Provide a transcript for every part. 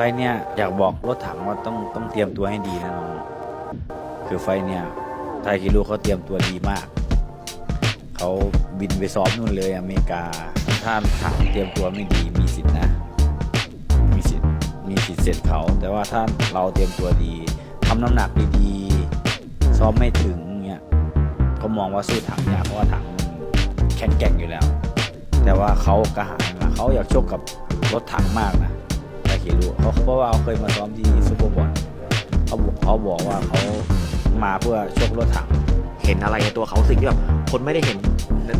ไฟเนี่ยอยากบอกรถถังว่าต้องต้องเตรียมตัวให้ดีนะน้องคือไฟเนี่ยไทยคิรุเขาเตรียมตัวดีมาก เขาบินไปซ้อมนู่นเลยอเมริกาถ้าถังเตรียมตัวไม่ดีมีสิทธินะ มีสิทธิ์มีสิทธิ์เสร็จเขา แต่ว่าถ้าเราเตรียมตัวดีทำน้ำหนักดีๆซ้อมไม่ถึงเนี่ยก็มองว่าสู้ถังยากเพราะว่าถังมันแข็งแกร่งอยู่แล้ว แต่ว่าเขากระหายมาเขาอยากชกกับรถถังมากนะ แต่คิรู้เขาเพราะว่าเขาเคยมาซ้อมที่ซูเปอร์บอลเขาบอกเขาบอกว่าเขามาเพื่อชกรถถังเห็นอะไรในตัวเขาสิ่งที่แบบคนไม่ได้เห็น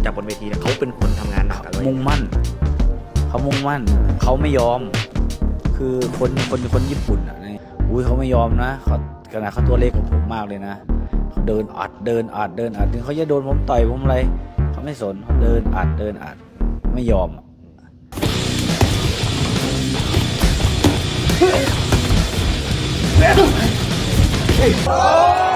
จากบนเวทีเนี่ยเขาเป็นคนทำงานหนักอะไรมุ่งมั่น เขามุ่งมั่น เขาไม่ยอม คือคนคนคนญี่ปุ่นอะนี่อุ้ยเขาไม่ยอมนะเขาขนาดเขาตัวเล็กกว่าผมมากเลยนะเขาเดินอัดเดินอัดเดินอัดถึงเขาจะโดนผมต่อยผมอะไรเขาไม่สนเขาเดินอัดเดินอัดไม่ยอม อะนี่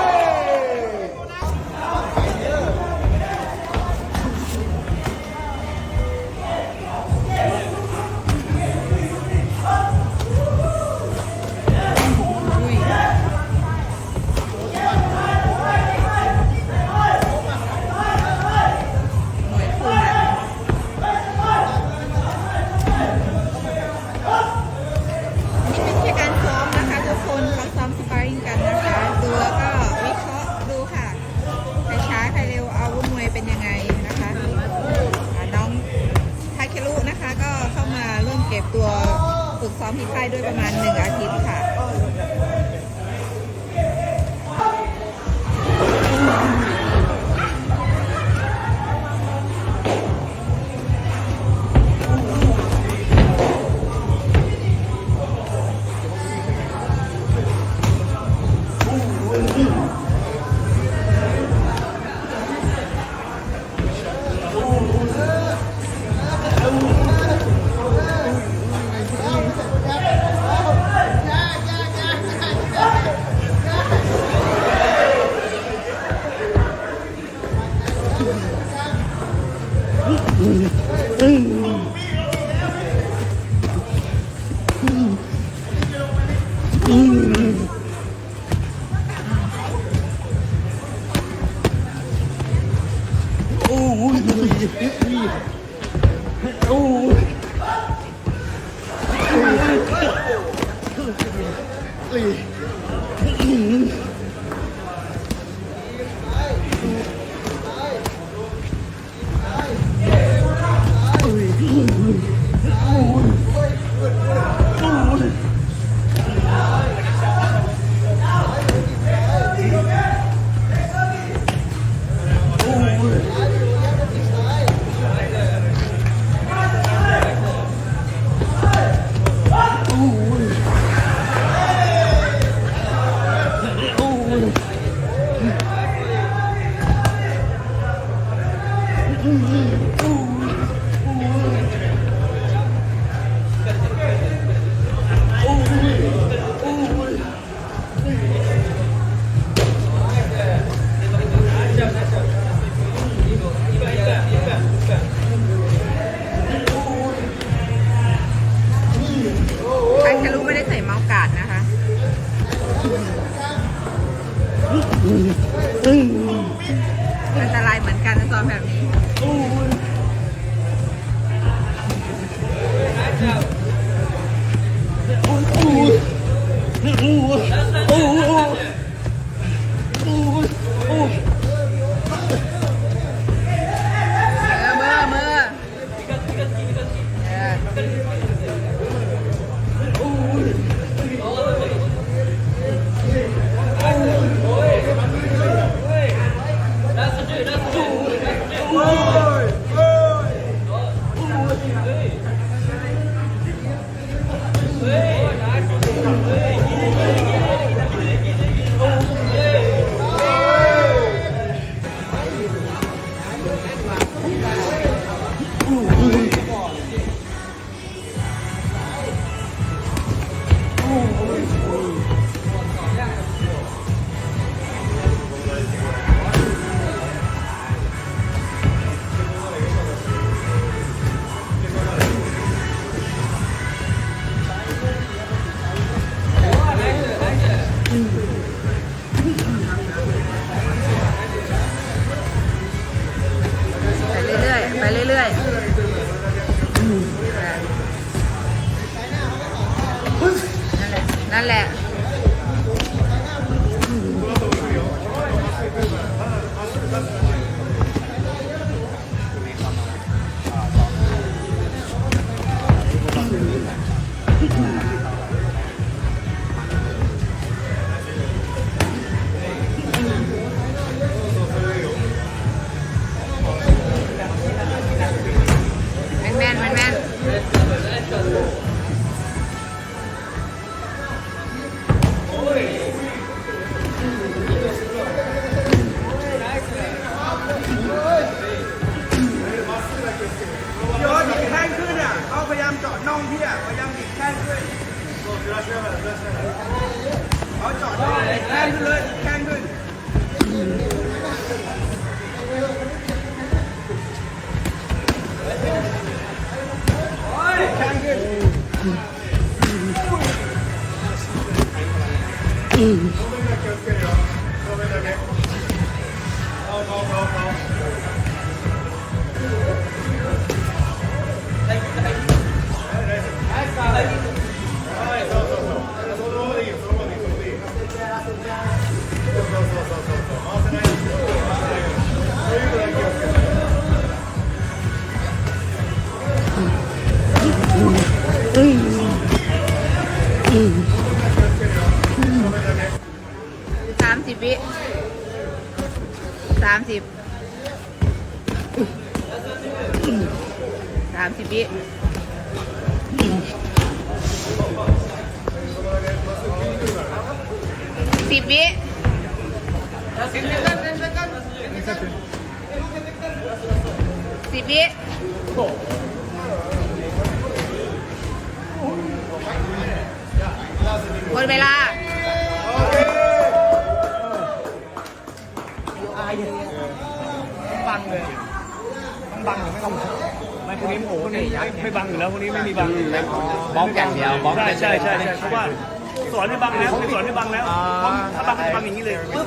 ทาเครุไอันตรายเหมือนกันนะซ้อมแบบนี้ เนั่นแหละ เขาพยายามเจาะน่อง สามสิบวิสามสิบสามสิบวิสิบวิสิบวิหมดเวลา บังเลยต้องบังหรือไม่ต้องไม่พวกนี้โอ้พวกนี้ไม่ไม่บังอยู่แล้วพวกนี้ไม่มีบังบล็อกอย่างเดียวบล็อก ใช่ใช่ใช่ใช่เพราะว่าสอนให้บังแล้วไม่สอนให้บังแล้วถ้าบังก็จะบังอย่างนี้เลยปึ๊บ